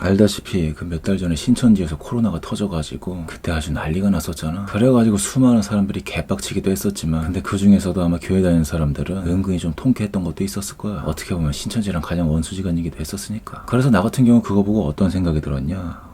알다시피 그 몇 달 전에 신천지에서 코로나가 터져가지고 그때 아주 난리가 났었잖아. 그래가지고 수많은 사람들이 개빡치기도 했었지만 근데 그 중에서도 아마 교회 다니는 사람들은 은근히 좀 통쾌했던 것도 있었을 거야. 어떻게 보면 신천지랑 가장 원수지간이기도 했었으니까. 그래서 나 같은 경우 그거 보고 어떤 생각이 들었냐.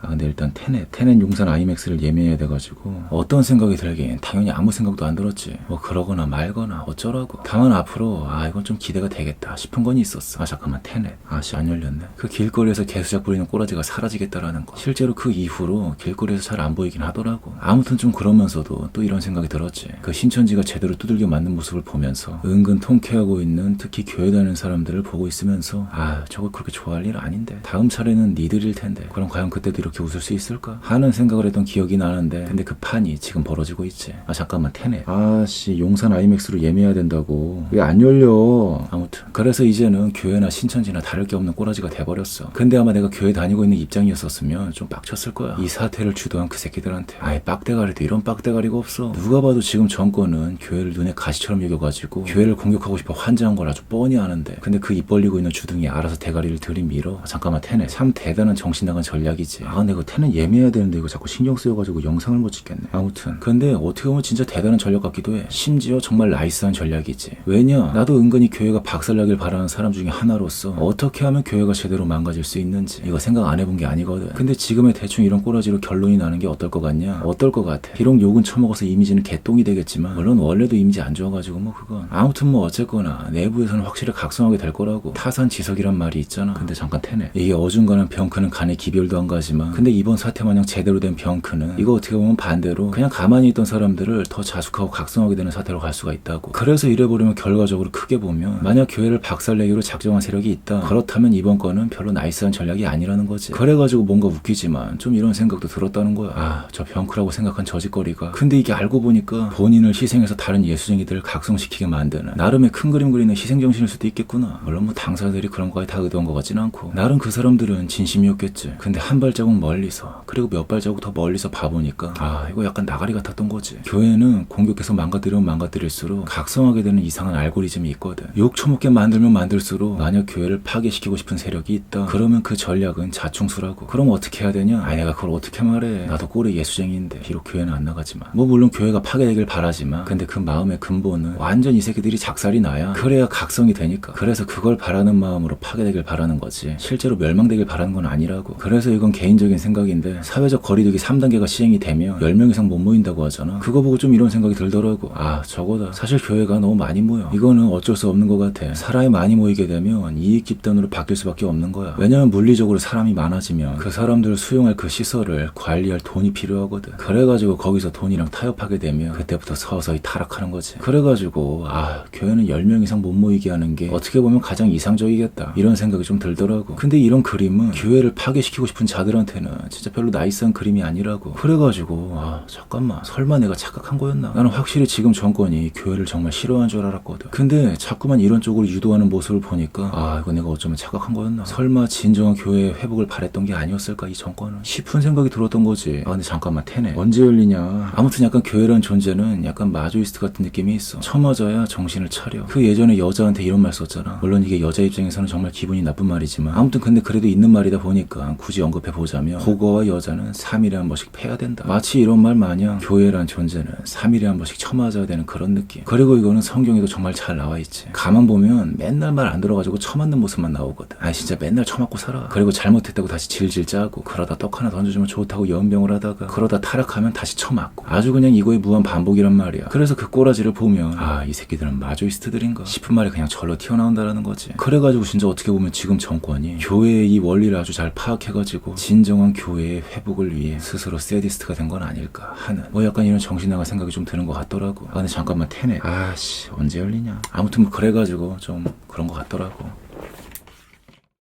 아 근데 일단 테넷 테넷 용산 아이맥스를 예매해야 돼가지고 어떤 생각이 들긴 당연히 아무 생각도 안 들었지. 뭐 그러거나 말거나 어쩌라고. 다만 앞으로 아 이건 좀 기대가 되겠다 싶은 건 있었어. 아 잠깐만 테넷 아씨 안 열렸네. 그 길거리에서 개수작 부리는 꼬라지가 사라지겠다라는 거. 실제로 그 이후로 길거리에서 잘 안 보이긴 하더라고. 아무튼 좀 그러면서도 또 이런 생각이 들었지. 그 신천지가 제대로 두들겨 맞는 모습을 보면서 은근 통쾌하고 있는 특히 교회 다니는 사람들을 보고 있으면서 아 저거 그렇게 좋아할 일 아닌데. 다음 차례는 니들일 텐데. 그럼 과연 그때도 이렇게 웃을 수 있을까? 하는 생각을 했던 기억이 나는데 근데 그 판이 지금 벌어지고 있지. 아 잠깐만 테네. 아씨 용산 아이맥스로 예매해야 된다고. 왜 안 열려. 아무튼. 그래서 이제는 교회나 신천지나 다를 게 없는 꼬라지가 돼버렸어. 근데 아마 내가 교회 다니고 있는 입장이었었으면 좀 빡쳤을 거야. 이 사태를 주도한 그 새끼들한테. 아예 빡대가리도 이런 빡대가리가 없어. 누가 봐도 지금 정권은 교회를 눈에 가시처럼 여겨가지고 교회를 공격하고 싶어 환장한 걸 아주 뻔히 아는데. 근데 그 입 벌리고 있는 주둥이 알아서 대가리를 들이밀어 아, 잠깐만 테네. 참 대단한 정신 나간 전략이지. 아 근데 이거 테는 예매해야 되는데 이거 자꾸 신경 쓰여가지고 영상을 못 찍겠네. 아무튼. 근데 어떻게 보면 진짜 대단한 전략 같기도 해. 심지어 정말 나이스한 전략이지. 왜냐? 나도 은근히 교회가 박살나길 바라는 사람 중에 하나로서 어떻게 하면 교회가 제대로 망가질 수 있는지 이거 생각 안 해본 게 아니거든. 근데 지금의 대충 이런 꼬라지로 결론이 나는 게 어떨 것 같냐? 어떨 것 같아? 비록 욕은 처먹어서 이미지는 개똥이 되겠지만 물론 원래도 이미지 안 좋아가지고 뭐 그건. 아무튼 뭐 어쨌거나 내부에서는 확실히 각성하게 될 거라고. 타산지석이란 말이 있잖아. 근데 잠깐 테네 이게 어중간한 병크는 간에 기별도 안 가지만 근데 이번 사태 마냥 제대로 된 병크는 이거 어떻게 보면 반대로 그냥 가만히 있던 사람들을 더 자숙하고 각성하게 되는 사태로 갈 수가 있다고. 그래서 이래버리면 결과적으로 크게 보면 만약 교회를 박살내기로 작정한 세력이 있다. 그렇다면 이번 건은 별로 나이스한 전략이 아니라는 거지. 그래가지고 뭔가 웃기지만 좀 이런 생각도 들었다는 거야. 아 저 병크라고 생각한 저짓거리가. 근데 이게 알고 보니까 본인을 희생해서 다른 예수쟁이들을 각성시키게 만드는 나름의 큰 그림 그리는 희생정신일 수도 있겠구나. 물론 뭐 당사자들이 그런 거에 다 의도한 것 같진 않고. 나름 그 사람들은 진심이었겠지. 근데 한 발자국 멀리서 그리고 몇 발자국 더 멀리서 봐보니까 아 이거 약간 나가리 같았던 거지. 교회는 공격해서 망가뜨리면 망가뜨릴수록 각성하게 되는 이상한 알고리즘이 있거든. 욕 처먹게 만들면 만들수록 만약 교회를 파괴시키고 싶은 세력이 있다. 그러면 그 전략은 자충수라고. 그럼 어떻게 해야 되냐? 아 내가 그걸 어떻게 말해? 나도 꼴의 예수쟁이인데. 비록 교회는 안 나가지만. 뭐 물론 교회가 파괴되길 바라지만. 근데 그 마음의 근본은 완전 이 새끼들이 작살이 나야 그래야 각성이 되니까. 그래서 그걸 바라는 마음으로 파괴되길 바라는 거지. 실제로 멸망되길 바라는 건 아니라고. 그래서 이건 개인적인 생각인데 사회적 거리두기 3단계가 시행이 되면 10명 이상 못 모인다고 하잖아. 그거 보고 좀 이런 생각이 들더라고. 아 저거다. 사실 교회가 너무 많이 모여. 이거는 어쩔 수 없는 것 같아. 사람이 많이 모이게 되면 이익 집단으로 바뀔 수밖에 없는 거야. 왜냐면 물리적으로 사람이 많아지면 그 사람들을 수용할 그 시설을 관리할 돈이 필요하거든. 그래가지고 거기서 돈이랑 타협하게 되면 그때부터 서서히 타락하는 거지. 그래가지고 아 교회는 10명 이상 못 모이게 하는 게 어떻게 보면 가장 이상적이겠다. 이런 생각이 좀 들더라고. 근데 이런 그림은 교회를 파괴시키고 싶은 자들한테 는 진짜 별로 나이스한 그림이 아니라고. 그래가지고 아 잠깐만. 설마 내가 착각한 거였나? 나는 확실히 지금 정권이 교회를 정말 싫어하는 줄 알았거든. 근데 자꾸만 이런 쪽으로 유도하는 모습을 보니까 아 이거 내가 어쩌면 착각한 거였나? 설마 진정한 교회의 회복을 바랬던 게 아니었을까 이 정권은? 싶은 생각이 들었던 거지. 아 근데 잠깐만 테네. 언제 열리냐? 아무튼 약간 교회란 존재는 약간 마조이스트 같은 느낌이 있어. 처맞아야 정신을 차려. 그 예전에 여자한테 이런 말 썼잖아. 물론 이게 여자 입장에서는 정말 기분이 나쁜 말이지만. 아무튼 근데 그래도 있는 말이다 보니까 굳이 언급해 보자면 고거와 여자는 3일에 한 번씩 패야 된다. 마치 이런 말 마냥 교회란 존재는 3일에 한 번씩 처맞아야 되는 그런 느낌. 그리고 이거는 성경에도 정말 잘 나와 있지. 가만 보면 맨날 말 안 들어가지고 처맞는 모습만 나오거든. 아 진짜 맨날 처맞고 살아. 그리고 잘못했다고 다시 질질 짜고 그러다 떡 하나 던져주면 좋다고 연병을 하다가 그러다 타락하면 다시 처맞고. 아주 그냥 이거의 무한 반복이란 말이야. 그래서 그 꼬라지를 보면 아 이 새끼들은 마조이스트들인가 싶은 말이 그냥 절로 튀어나온다라는 거지. 그래가지고 진짜 어떻게 보면 지금 정권이 교회의 이 원리를 아주 잘 파악해가지고 진 정한 교회의 회복을 위해 스스로 세디스트가 된 건 아닐까 하는 뭐 약간 이런 정신 나간 생각이 좀 드는 것 같더라고. 아 근데 잠깐만 테네 아씨 언제 열리냐? 아무튼 뭐 그래가지고 좀 그런 것 같더라고